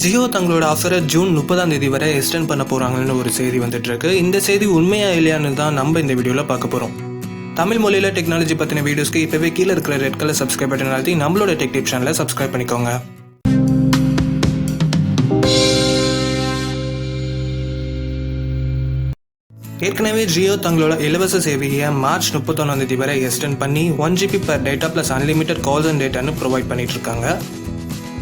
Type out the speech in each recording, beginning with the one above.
ஜியோ தங்களோட ஆஃபரை ஜூன் முப்பதாம் தேதி வரை எக்ஸ்டெண்ட் பண்ண போகிறாங்கன்னு ஒரு செய்தி வந்துட்டு இருக்கு இந்த செய்தி உண்மையா இல்லையான்னு தான் நம்ம இந்த வீடியோவில் பார்க்க போகிறோம் தமிழ் மொழியில் டெக்னாலஜி பற்றின வீடியோஸ்க்கு இப்போவே கீழே இருக்கிற ரெட் கலர் சப்ஸ்கிரைப் பட்டன் அழுத்தி நம்மளோட டெக் டிப் சேனலை சப்ஸ்கிரைப் பண்ணிக்கோங்க. ஏற்கனவே ஜியோ தங்களோட இலவச சேவையை மார்ச் முப்பத்தொன்னாம் தேதி வரை எக்ஸ்டெண்ட் பண்ணி one GB per data plus unlimited calls and டேட்டான்னு provide பண்ணிட்டு இருக்காங்க.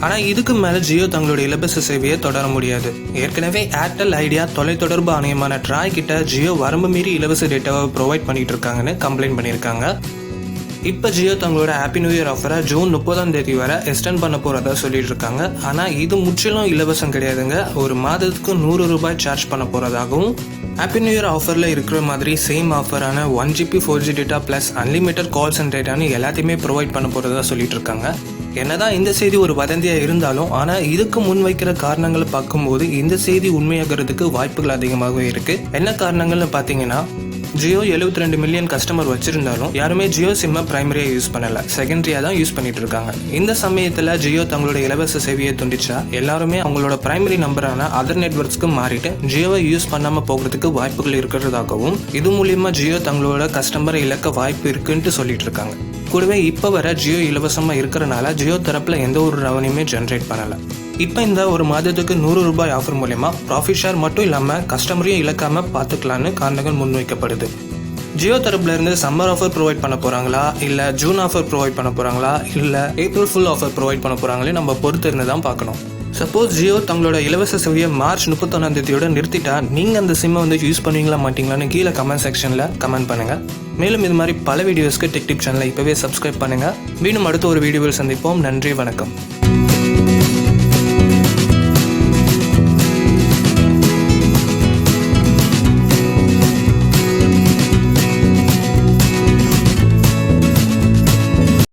ஆனால் இதுக்கு மேலே ஜியோ தங்களோட இலவச சேவையை தொடர முடியாது. ஏற்கனவே ஏர்டெல் ஐடியா தொலைத்தொடர்பு ஆணையமான ட்ராய் கிட்ட ஜியோ வரம்பு மீறி இலவச டேட்டாவை ப்ரொவைட் பண்ணிட்டு இருக்காங்கன்னு கம்ப்ளைண்ட் பண்ணியிருக்காங்க. இப்போ ஜியோ தங்களோட ஹாப்பி நியூ இயர் ஆஃபரை ஜூன் முப்பதாம் தேதி வரை எக்ஸ்டெண்ட் பண்ண போகிறதா சொல்லிட்டு இருக்காங்க. ஆனால் இது முற்றிலும் இலவசம் கிடையாதுங்க. ஒரு மாதத்துக்கு நூறு ரூபாய் சார்ஜ் பண்ண போகிறதாகவும் ஹாப்பி நியூ இயர் ஆஃபரில் இருக்கிற மாதிரி same ஆஃபரான one GB four G data plus unlimited calls and டேட்டான்னு எல்லாத்தையுமே ப்ரொவைட் பண்ண போகிறதா சொல்லிட்டு இருக்காங்க. என்னதான் இந்த செய்தி ஒரு வதந்தியாக இருந்தாலும் ஆனால் இதுக்கு முன்வைக்கிற காரணங்களை பார்க்கும்போது இந்த செய்தி உண்மையாகிறதுக்கு வாய்ப்புகள் அதிகமாகவே இருக்குது என்ன காரணங்கள்னு பார்த்தீங்கன்னா ஜியோ 72 ரெண்டு மில்லியன் கஸ்டமர் வச்சிருந்தாலும் யாருமே ஜியோ சிம்மை பிரைமரியா யூஸ் பண்ணல. செகண்டரியா தான் யூஸ் பண்ணிட்டு இருக்காங்க. இந்த சமயத்துல ஜியோ தங்களோட இலவச சேவையை துண்டிச்சா எல்லாருமே அவங்களோட பிரைமரி நம்பரான அதர் நெட்ஒர்க்ஸ்க்கு மாறிட்டு ஜியோவை யூஸ் பண்ணாம போகிறதுக்கு வாய்ப்புகள் இருக்கிறதாகவும் இது மூலியமா ஜியோ தங்களோட கஸ்டமரை இழக்க வாய்ப்பு இருக்குன்ட்டு சொல்லிட்டு இருக்காங்க. கூடவே இப்போ வர ஜியோ இலவசமாக இருக்கிறனால ஜியோ தரப்பில் எந்த ஒரு ரெவன்யூமே ஜென்ரேட் பண்ணலை. இப்போ இந்த ஒரு மாதத்துக்கு நூறு ரூபாய் ஆஃபர் மூலயமா ப்ராஃபிட் ஷேர் மட்டும் இல்லாமல் கஸ்டமரையும் இழக்காமல் பார்த்துக்கலான்னு காரணங்கள் முன்வைக்கப்படுது. ஜியோ தரப்புல இருந்து சம்மர் ஆஃபர் ப்ரொவைட் பண்ண போறாங்களா? இல்ல ஜூன் ஆஃபர் ப்ரொவைட் பண்ண போறாங்களா? இல்ல ஏப்ரல் ஃபுல் ஆஃபர் ப்ரொவைட் பண்ண போறாங்களே நம்ம பொறுத்து இருந்து தான் பார்க்கணும். சப்போஸ் ஜியோ தங்களோட இலவச சேவையை மார்ச் முப்பத்தொன்னாம் தேதியோட நிறுத்திட்டா நீங்க அந்த சிம்மை வந்து யூஸ் பண்ணுவீங்களா மாட்டீங்களான்னு கீழே கமெண்ட் செக்ஷன்ல கமெண்ட் பண்ணுங்க. மேலும் இது மாதிரி பல வீடியோஸ்க்கு டிக் டிப் சேனலை இப்பவே சப்ஸ்கிரைப் பண்ணுங்க. மீண்டும் அடுத்த ஒரு வீடியோவில் சந்திப்போம். நன்றி வணக்கம்.